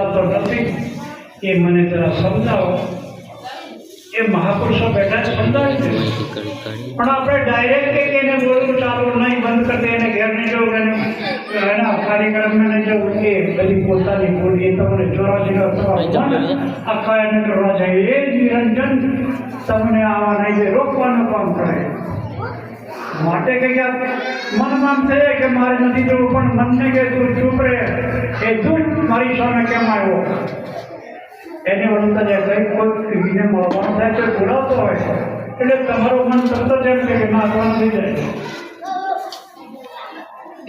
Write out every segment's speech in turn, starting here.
સમજાવતો નથી એ મને જરા સમજાવો એ મહાપુરુષો બેઠા સમજાવી દે પણ આપણે ડાયરેક્ટ કે એને બોલવું ચાલુ નહીં બંધ કરી દે એને ઘેર નહીં જવું એને એના કાર્યક્રમને જવું કે પછી પોતાની ભૂલ એ તમને ચોરા જેવા કરવા આખા એને કરવા જાય એ નિરંજન તમને આવા નહીં રોકવાનું કામ કરે માટે કે મનમાં છે કે મારે નથી જવું પણ મનને કે તું ચૂપ રહે એ તું મારી સામે કેમ આવ્યો એને વળતા જાય કંઈક કોઈ બીને મળવાનું થાય તો બોલાવતો હોય એટલે તમારો મન તરત જેમ એમ કે ના કોણ થઈ જાય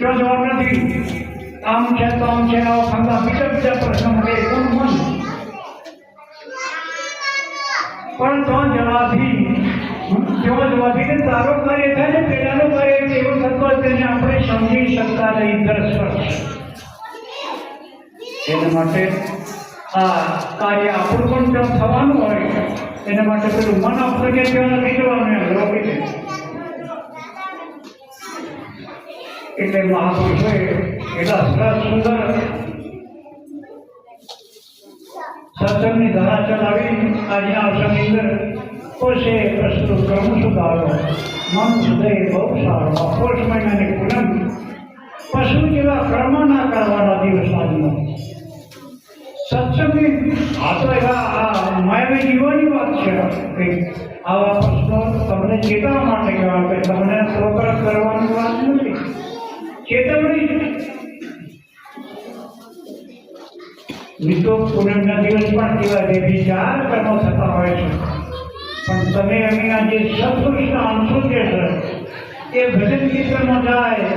જો જવાબ નથી આમ છે તો આમ છે આવો ફંગા બીજા બીજા પ્રશ્ન મળે કોણ મન પણ તો જવાથી જો જવાથી તારો કાર્ય થાય તેને આપણે સમજી શકતા નહીં દસ એના માટે આ કાર્ય આપણું પણ ત્યાં થવાનું હોય એના માટે પેલું મન આપણે કે ત્યાં નથી જવાનું એમ રોકીને એટલે મહાપુરુષોએ એટલા સરસ સુંદર સત્સંગની ધારા ચલાવી આજે આ સમય અંદર કોશે પ્રસ્તુત ક્રમ સુધારો મન તે ઓછાર ઓછો મૈને ગુણ પશુ કેરા હરમાના કરવાના દિવસ આના સચ્ચિ આત્રા આ મયાવી જીવા ની વાત છે આવા સ્વર તમને ચેતવા માટે કરવા કે તમને સ્વતંત્ર કરવા માટે ચેતવણી મિતો પુનર્ગા દિવસ પર ત્યારે જે વિચાર કર્યો સતા હોય છે પણ તમે અહીંયા જે સત્પુરુષ આંસુ જે છે એ ભજન કીર્તનમાં જાય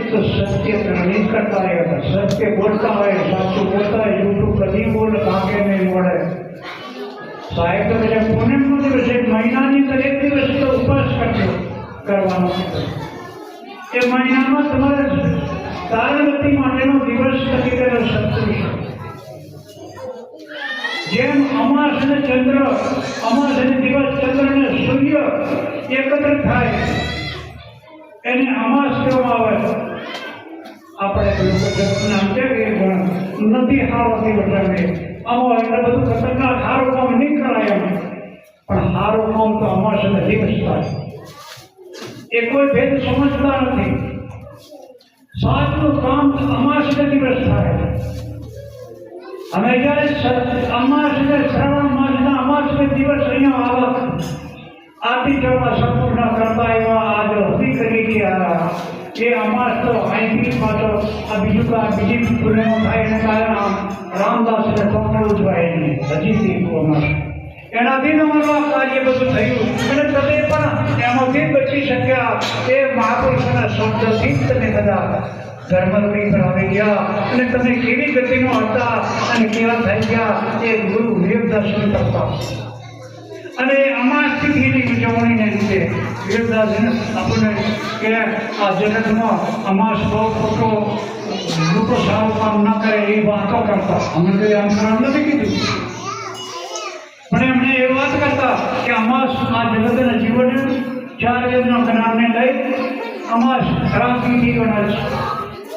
એ તો સત્ય પ્રણીત કરતા રહે સત્ય બોલતા હોય સાચું બોલતા હોય જૂઠું કદી બોલ કાંકે નહીં મળે સાહેબ તો બધા પૂનમનો દિવસ એક મહિનાની દરેક દિવસ તો ઉપવાસ કરજો કરવાનો એ મહિનામાં તમારે તારવતી માટેનો દિવસ તરીકેનો સત્પુરુષ जेम अमरचंद चंद्र अमरदेव दिवाकर चंद्र ने सूर्य एकत्र થાય એને આમાશ કરવામાં આવે આપણે જો જ્ઞાન કે નથી આવતી બતરને આ ઓ એટલે બધું ખતકના આધાર ઉપર નહિ ખરાયા પણ મારું નામ તો अमरचंद જ છે થાય એક કોઈ ભેદ સમજવા નથી સાચું કામ સમાજને ડિબ છે અમે જ્યારે અમાસ ને શ્રાવણ માસના અમાસ ને દિવસ અહીંયા આવત આરતી કરવા સંપૂર્ણ કરતા એવા આજે હતી કરી ગયા એ અમાર તો અહીંથી પાછો આ બીજું કા બીજી પૂર્ણિમા થાય એને કારણે રામદાસ ને પકડવું જોઈએ એને હજીથી અમાસ એનાથી અમારું આ કાર્ય બધું થયું અને તમે પણ એમાંથી બચી શક્યા એ મહાપુરુષ ધર્મપીઠ પર આવી ગયા અને તમે કેવી ગતિમાં હતા અને કેવા થઈ ગયા એ ગુરુ દેવદાસને કરતા અને આમાં સ્થિતિની ઉજવણીને લીધે દેવદાસને આપણને કે આ જગતમાં અમાર સૌ ખોટો લોકો સારું કામ ન કરે એ વાતો કરતા અમે તો આમ કામ નથી કીધું પણ એમને એ વાત કરતા કે અમાસ આ જગતના જીવન ચાર યોજના જ્ઞાનને લઈ અમાસ રામથી જીવન છે